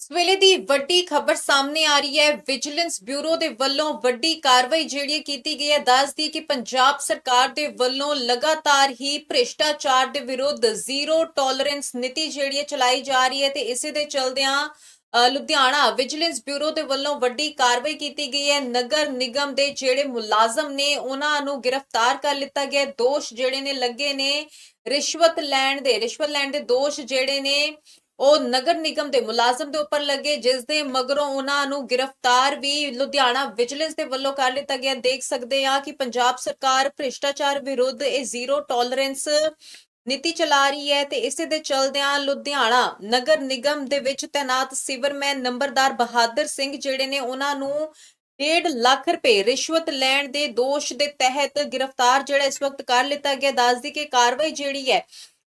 ਇਸ ਵੇਲੇ ਦੀ ਵੱਡੀ ਖਬਰ ਸਾਹਮਣੇ ਆ ਰਹੀ ਹੈ। ਵਿਜੀਲੈਂਸ ਬਿਊਰੋ ਦੇ ਵੱਲੋਂ ਵੱਡੀ ਕਾਰਵਾਈ ਜਿਹੜੀ ਕੀਤੀ ਗਈ ਹੈ। ਦੱਸਦੀ ਕਿ ਪੰਜਾਬ ਸਰਕਾਰ ਦੇ ਵੱਲੋਂ ਲਗਾਤਾਰ ਹੀ ਭ੍ਰਿਸ਼ਟਾਚਾਰ ਦੇ ਵਿਰੁੱਧ ਜ਼ੀਰੋ ਟੋਲਰੈਂਸ ਨੀਤੀ ਜਿਹੜੀ ਹੈ ਚਲਾਈ ਜਾ ਰਹੀ ਹੈ ਤੇ ਇਸੇ ਦੇ ਚਲਦਿਆਂ ਅ, ਲੁਧਿਆਣਾ ਵਿਜੀਲੈਂਸ ਬਿਊਰੋ ਦੇ ਵੱਲੋਂ ਵੱਡੀ ਕਾਰਵਾਈ ਕੀਤੀ ਗਈ ਹੈ। ਨਗਰ ਨਿਗਮ ਦੇ ਜਿਹੜੇ ਮੁਲਾਜ਼ਮ ਨੇ ਉਹਨਾਂ ਨੂੰ ਗ੍ਰਿਫਤਾਰ ਕਰ ਲਿੱਤਾ ਗਿਆ ਹੈ। ਦੋਸ਼ ਜਿਹੜੇ ਨੇ ਲੱਗੇ ਨੇ ਰਿਸ਼ਵਤ ਲੈਣ ਦੇ ਰਿਸ਼ਵਤ ਲੈਣ ਦੇ ਦੋਸ਼ ਜਿਹੜੇ ਨੇ ਉਹ ਨਗਰ ਨਿਗਮ ਦੇ ਮੁਲਾਜ਼ਮ ਦੇ ਉੱਪਰ ਲੱਗੇ, ਜਿਸ ਦੇ ਮਗਰੋਂ ਉਹਨਾਂ ਨੂੰ ਗ੍ਰਿਫਤਾਰ ਵੀ ਲੁਧਿਆਣਾ ਵਿਜੀਲੈਂਸ ਦੇ ਵੱਲੋਂ ਕਰ ਲਿੱਤਾ ਗਿਆ। ਦੇਖ ਸਕਦੇ ਆ ਕਿ ਪੰਜਾਬ ਸਰਕਾਰ ਭ੍ਰਿਸ਼ਟਾਚਾਰ ਵਿਰੁੱਧ ਇਹ ਜ਼ੀਰੋ ਟੋਲਰੈਂਸ ਨੀਤੀ ਚਲਾ ਰਹੀ ਹੈ ਤੇ ਇਸੇ ਦੇ ਚਲਦਿਆਂ ਲੁਧਿਆਣਾ ਨਗਰ ਨਿਗਮ ਦੇ ਵਿੱਚ ਤੈਨਾਤ ਸਿਵਰਮੈਨ ਨੰਬਰਦਾਰ ਬਹਾਦਰ ਸਿੰਘ ਜਿਹੜੇ ਨੇ ਉਹਨਾਂ ਨੂੰ 1.5 ਲੱਖ ਰੁਪਏ ਰਿਸ਼ਵਤ ਲੈਣ ਦੇ ਦੋਸ਼ ਦੇ ਤਹਿਤ ਗ੍ਰਿਫਤਾਰ ਜਿਹੜਾ ਇਸ ਵਕਤ ਕਰ ਲਿੱਤਾ ਗਿਆ। ਦੱਸਦੀ ਕਿ ਕਾਰਵਾਈ ਜਿਹੜੀ ਹੈ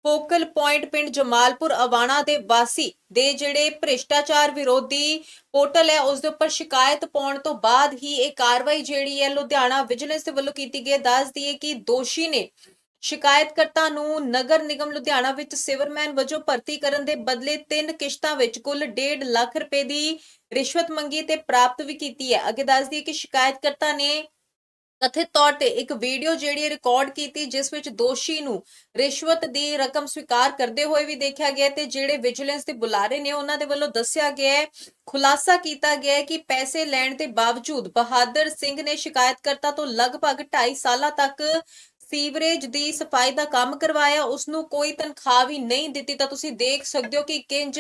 ਫੋਕਲ ਪੁਆਇੰਟ ਪਿੰਡ ਜਮਾਲਪੁਰ ਅਵਾਣਾ ਦੇ ਵਾਸੀ ਦੇ ਜਿਹੜੇ ਭ੍ਰਿਸ਼ਟਾਚਾਰ ਵਿਰੋਧੀ ਪੋਰਟਲ ਹੈ, ਉਸ ਦੇ ਉੱਪਰ ਸ਼ਿਕਾਇਤ ਪਾਉਣ ਤੋਂ ਬਾਅਦ ਹੀ ਇਹ ਕਾਰਵਾਈ ਜਿਹੜੀ ਹੈ ਲੁਧਿਆਣਾ ਵਿਜੀਲੈਂਸ ਦੇ ਵੱਲੋਂ ਕੀਤੀ ਗਈ ਹੈ। ਦੱਸਦੀ ਹੈ ਕਿ ਦੋਸ਼ੀ ਨੇ ਸ਼ਿਕਾਇਤਕਰਤਾ ਨੂੰ ਨਗਰ ਨਿਗਮ ਲੁਧਿਆਣਾ ਵਿੱਚ ਸਿਵਰਮੈਨ ਵਜੋਂ ਭਰਤੀ ਕਰਨ ਦੇ ਬਦਲੇ ਤਿੰਨ ਕਿਸ਼ਤਾਂ ਵਿੱਚ ਕੁੱਲ 1.5 ਲੱਖ ਰੁਪਏ ਦੀ ਰਿਸ਼ਵਤ ਮੰਗੀ ਤੇ ਪ੍ਰਾਪਤ ਵੀ ਕੀਤੀ ਹੈ। ਅੱਗੇ ਦੱਸਦੀ ਹੈ ਕਿ ਸ਼ਿਕਾਇਤਕਰਤਾ ਨੇ ਕਥਿਤ ਤੌਰ ਤੇ ਇੱਕ ਵੀਡੀਓ ਜਿਹੜੀ ਰਿਕਾਰਡ ਕੀਤੀ, ਜਿਸ ਵਿੱਚ ਦੋਸ਼ੀ ਨੂੰ ਰਿਸ਼ਵਤ ਦੀ ਰਕਮ ਸਵੀਕਾਰ ਕਰਦੇ ਹੋਏ ਵੀ ਦੇਖਿਆ ਗਿਆ ਤੇ ਜਿਹੜੇ ਵਿਜੀਲੈਂਸ ਦੇ ਬੁਲਾਰੇ ਨੇ, ਉਹਨਾਂ ਦੇ ਵੱਲੋਂ ਦੱਸਿਆ ਗਿਆ ਹੈ, ਖੁਲਾਸਾ ਕੀਤਾ ਗਿਆ ਹੈ ਕਿ ਪੈਸੇ ਲੈਣ ਦੇ ਬਾਵਜੂਦ ਬਹਾਦਰ ਸਿੰਘ ਨੇ ਸ਼ਿਕਾਇਤਕਰਤਾ ਤੋਂ ਲਗਭਗ 2.5 ਸਾਲਾਂ ਤੱਕ ਸੀਵਰੇਜ ਦੀ ਸਫ਼ਾਈ ਦਾ ਕੰਮ ਕਰਵਾਇਆ ਉਸ ਨੂੰ ਕੋਈ ਤਨਖਾਹ ਵੀ ਨਹੀਂ ਦਿੱਤੀ। ਤਾਂ ਤੁਸੀਂ ਦੇਖ ਸਕਦੇ ਹੋ ਕਿ ਕਿੰਜ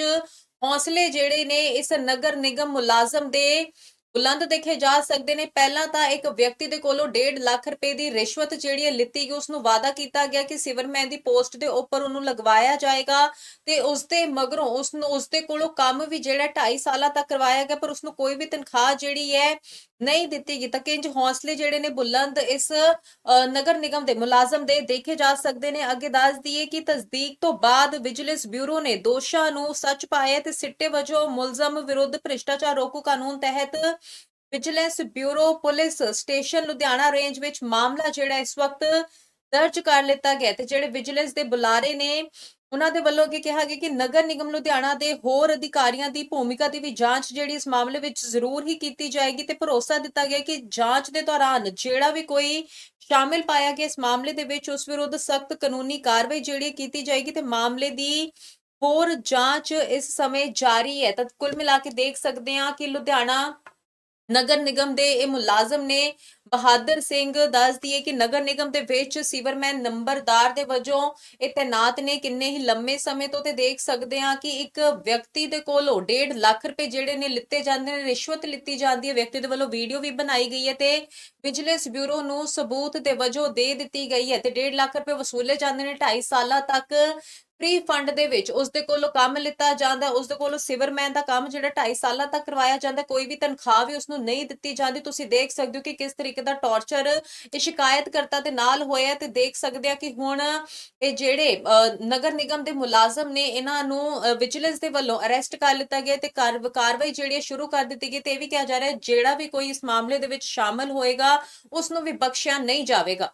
ਹੌਸਲੇ ਜਿਹੜੇ ਨੇ ਇਸ ਨਗਰ ਨਿਗਮ ਮੁਲਾਜ਼ਮ ਦੇ ਬੁਲੰਦ ਦੇਖੇ ਜਾ ਸਕਦੇ ਨੇ। ਪਹਿਲਾਂ ਤਾਂ ਇੱਕ ਵਿਅਕਤੀ ਦੇ ਕੋਲੋਂ 1.5 ਲੱਖ ਰੁਪਏ ਦੀ ਰਿਸ਼ਵਤ ਜਿਹੜੀ ਹੈ ਲਿੱਤੀ ਗਈ ਉਸ ਨੂੰ ਵਾਅਦਾ ਕੀਤਾ ਗਿਆ ਕਿ ਸਿਵਰਮੈਨ ਦੀ ਪੋਸਟ ਦੇ ਉੱਪਰ ਉਹਨੂੰ ਲਗਵਾਇਆ ਜਾਏਗਾ ਤੇ ਉਸ ਦੇ ਮਗਰੋਂ ਉਸ ਨੂੰ ਉਸ ਦੇ ਕੋਲੋਂ ਕੰਮ ਵੀ ਜਿਹੜਾ 2.5 ਸਾਲਾਂ ਤੱਕ ਕਰਵਾਇਆ ਗਿਆ, ਪਰ ਉਸ ਨੂੰ ਕੋਈ ਵੀ ਤਨਖਾਹ ਜਿਹੜੀ ਹੈ ਨਹੀਂ ਦਿੱਤੀ ਗਈ ਤਾਂ ਕਿੰਜ ਹੌਸਲੇ ਜਿਹੜੇ ਨੇ ਬੁਲੰਦ ਇਸ ਨਗਰ ਨਿਗਮ ਦੇ ਮੁਲਾਜ਼ਮ ਦੇ ਦੇਖੇ ਜਾ ਸਕਦੇ ਨੇ। ਅੱਗੇ ਦੱਸ ਦਈਏ ਕਿ ਤਸਦੀਕ ਤੋਂ ਬਾਅਦ ਵਿਜੀਲੈਂਸ ਬਿਊਰੋ ਨੇ ਦੋਸ਼ਾਂ ਨੂੰ ਸੱਚ ਪਾਇਆ ਤੇ ਸਿੱਟੇ ਵਜੋਂ ਮੁਲਜ਼ਮ ਵਿਰੁੱਧ ਭ੍ਰਿਸ਼ਟਾਚਾਰ ਰੋਕੂ ਕਾਨੂੰਨ ਤਹਿਤ vigilance bureau police station Ludhiana range ਵਿੱਚ ਮਾਮਲਾ ਜਿਹੜਾ ਇਸ ਵਕਤ ਦਰਜ ਕਰ ਲਿੱਤਾ ਗਿਆ ਤੇ ਜਿਹੜੇ ਵਿਜੀਲੈਂਸ ਦੇ ਬੁਲਾਰੇ ਨੇ ਉਹਨਾਂ ਦੇ ਵੱਲੋਂ ਅੱਗੇ ਕਿਹਾ ਗਿਆ ਕਿ ਨਗਰ ਨਿਗਮ ਲੁਧਿਆਣਾ ਦੇ ਹੋਰ ਅਧਿਕਾਰੀਆਂ ਦੀ ਭੂਮਿਕਾ ਦੀ ਵੀ ਜਾਂਚ ਜਿਹੜੀ ਇਸ ਮਾਮਲੇ ਵਿੱਚ ਜ਼ਰੂਰ ਹੀ ਕੀਤੀ ਜਾਏਗੀ ਤੇ ਭਰੋਸਾ ਦਿੱਤਾ ਗਿਆ ਕਿ ਜਾਂਚ ਦੇ ਦੌਰਾਨ ਜਿਹੜਾ ਵੀ ਕੋਈ ਸ਼ਾਮਿਲ ਪਾਇਆ ਗਿਆ ਇਸ ਮਾਮਲੇ ਦੇ ਵਿੱਚ ਉਸ ਵਿਰੁੱਧ ਸਖਤ ਕਾਨੂੰਨੀ ਕਾਰਵਾਈ ਜਿਹੜੀ ਕੀਤੀ ਜਾਏਗੀ ਤੇ ਮਾਮਲੇ ਦੀ ਹੋਰ ਜਾਂਚ ਇਸ ਸਮੇਂ ਜਾਰੀ ਹੈ। ਤਾਂ ਕੁੱਲ ਮਿਲਾ ਕੇ ਦੇਖ ਸਕਦੇ ਹਾਂ ਕਿ ਲੁਧਿਆਣਾ ਨਗਰ ਨਿਗਮ ਦੇ ਇਹ ਮੁਲਾਜ਼ਮ ਨੇ ਬਹਾਦਰ ਸਿੰਘ ਦੱਸ ਦਈਏ ਕਿ ਨਗਰ ਨਿਗਮ ਦੇ ਵਿੱਚ ਸੀਵਰਮੈਨ ਨੰਬਰਦਾਰ ਦੇ ਵਜੋਂ ਇਹ ਤੈਨਾਤ ਨੇ। ਕਿੰਨੇ ਹੀ ਲੰਮੇ ਸਮੇਂ ਤੋਂ ਤੇ ਦੇਖ ਸਕਦੇ ਹਾਂ ਕਿ ਇੱਕ ਵਿਅਕਤੀ ਦੇ ਕੋਲੋਂ 1.5 ਲੱਖ ਰੁਪਏ ਜਿਹੜੇ ਨੇ ਲਿੱਤੇ ਜਾਂਦੇ ਨੇ, ਰਿਸ਼ਵਤ ਲਿੱਤੀ ਜਾਂਦੀ ਹੈ। ਵਿਅਕਤੀ ਦੇ ਵੱਲੋਂ ਵੀਡੀਓ ਵੀ ਬਣਾਈ ਗਈ ਹੈ ਤੇ ਵਿਜੀਲੈਂਸ ਬਿਊਰੋ ਨੂੰ ਸਬੂਤ ਦੇ ਵਜੋਂ ਦੇ ਦਿੱਤੀ ਗਈ ਹੈ ਤੇ 1.5 ਲੱਖ ਰੁਪਏ ਵਸੂਲੇ ਜਾਂਦੇ ਨੇ 2.5 ਸਾਲਾਂ ਤੱਕ ਫ੍ਰੀ ਫੰਡ ਦੇ ਵਿੱਚ। ਉਸ ਦੇ ਕੋਲੋਂ ਕੰਮ ਲਿੱਤਾ ਜਾਂਦਾ, ਉਸ ਦੇ ਕੋਲੋਂ ਸਿਵਰਮੈਨ ਦਾ ਕੰਮ ਜਿਹੜਾ 2.5 ਸਾਲਾਂ ਤੱਕ ਕਰਵਾਇਆ ਜਾਂਦਾ, ਕੋਈ ਵੀ ਤਨਖਾਹ ਵੀ ਉਸ ਨੂੰ ਨਹੀਂ ਦਿੱਤੀ ਜਾਂਦੀ। ਤੁਸੀਂ ਦੇਖ ਸਕਦੇ ਹੋ ਕਿ ਕਿਸ ਤਰੀਕੇ ਦਾ ਟੌਰਚਰ ਇਹ ਸ਼ਿਕਾਇਤਕਰਤਾ ਦੇ ਨਾਲ ਹੋਇਆ ਤੇ ਦੇਖ ਸਕਦੇ ਆ ਕਿ ਹੁਣ ਇਹ ਜਿਹੜੇ ਨਗਰ ਨਿਗਮ ਦੇ ਮੁਲਾਜ਼ਮ ਨੇ ਇਹਨਾਂ ਨੂੰ ਵਿਜੀਲੈਂਸ ਦੇ ਵੱਲੋਂ ਅਰੈਸਟ ਕਰ ਲਿੱਤਾ ਗਿਆ ਤੇ ਕਾਰਵਾਈ ਜਿਹੜੀ ਹੈ ਸ਼ੁਰੂ ਕਰ ਦਿੱਤੀ ਗਈ ਤੇ ਇਹ ਵੀ ਕਿਹਾ ਜਾ ਰਿਹਾ ਹੈ ਜਿਹੜਾ ਵੀ ਕੋਈ ਇਸ ਮਾਮਲੇ ਦੇ ਵਿੱਚ ਸ਼ਾਮਲ ਹੋਏਗਾ ਉਸ ਨੂੰ ਵੀ ਬਖਸ਼ਿਆ ਨਹੀਂ ਜਾਵੇਗਾ।